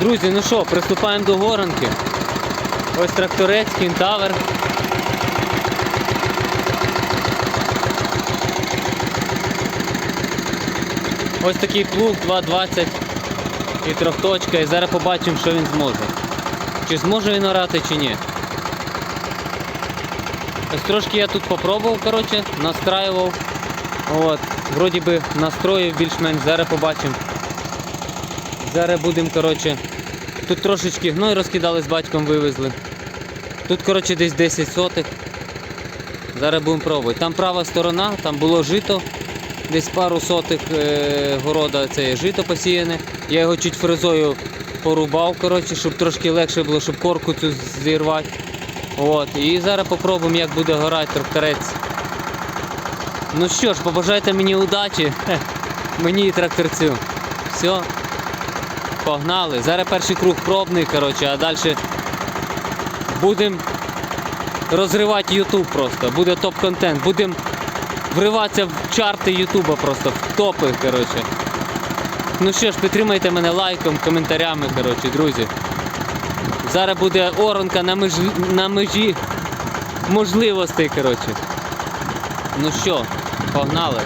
Друзі, ну що, приступаємо до горанки. Ось тракторець, кінтавр. Ось такий плуг 2.20 і трьохточка. І зараз побачимо, що він зможе. Чи зможе він орати, чи ні. Ось трошки я тут попробував, коротше, настраював. От, вроді би настроїв більш-менш, зараз побачимо. Зараз будемо, коротше, тут трошечки гной розкидали з батьком, вивезли. Тут, коротше, десь 10 сотих. Зараз будемо пробувати. Там права сторона, там було жито, десь пару сотих е, города це жито посіяне. Я його чуть фрезою порубав, коротше, щоб трошки легше було, щоб корку цю зірвати. От. І зараз попробуємо, як буде горати тракторець. Ну що ж, побажайте мені удачі. Мені і тракторцю. Все. Погнали. Зараз перший круг пробний, коротше, а далі будемо розривати Ютуб просто. Буде топ-контент. Будемо вриватися в чарти Ютуба просто, в топи, коротше. Ну що ж, підтримайте мене лайком, коментарями, коротше, друзі. Зараз буде оранка на межі, на межі можливостей, коротше. Ну що, погнали.